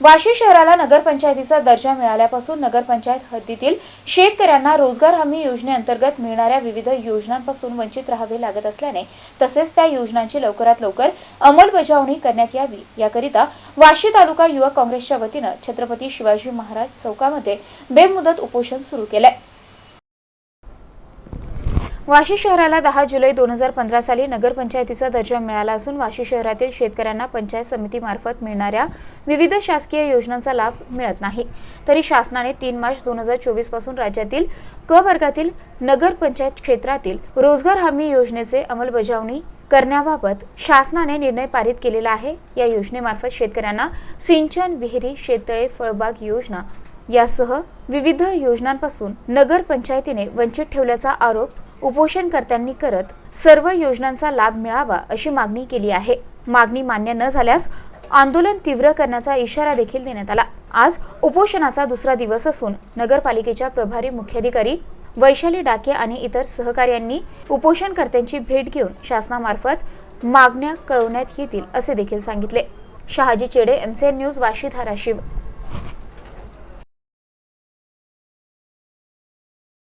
वाशी शहराला नगरपंचायतीचा दर्जा मिळाल्यापासून नगरपंचायत हद्दीतील शेतकऱ्यांना रोजगार हमी योजनेअंतर्गत मिळणाऱ्या विविध योजनांपासून वंचित राहावे लागत असल्याने तसेच त्या योजनांची लवकरात लवकर अंमलबजावणी करण्यात यावी. याकरिता वाशी तालुका युवक काँग्रेसच्या वतीनं छत्रपती शिवाजी महाराज चौकामध्ये बेमुदत उपोषण सुरू केलंय. वाशी शहराला दहा जुलै दोन हजार पंधरा साली नगरपंचायतीचा दर्जा मिळाला असून वाशी शहरातील शेतकऱ्यांना पंचायत समितीमार्फत मिळणाऱ्या विविध शासकीय योजनांचा लाभ मिळत नाही. तरी शासनाने तीन मार्च दोन हजार चोवीसपासून राज्यातील क वर्गातील नगरपंचायत क्षेत्रातील रोजगार हमी योजनेचे अंमलबजावणी करण्याबाबत शासनाने निर्णय पारित केलेला आहे. या योजनेमार्फत शेतकऱ्यांना सिंचन विहिरी शेततळे फळबाग योजना यासह विविध योजनांपासून नगरपंचायतीने वंचित ठेवल्याचा आरोप उपोषणकर्त्यांनी करत सर्व योजनांचा लाभ मिळावा अशी मागणी केली आहे. मागणी मान्य न झाल्यास आंदोलन तीव्र करण्याचा इशारा देखील देण्यात आला. आज उपोषणाचा दुसरा दिवस असून नगरपालिकेच्या प्रभारी मुख्याधिकारी वैशाली डाके आणि इतर सहकार्यांनी उपोषणकर्त्यांची भेट घेऊन शासनामार्फत मागण्या कळवण्यात येतील असे देखील सांगितले. शहाजी चेडे एमसीएन न्यूज वाशी धाराशिव.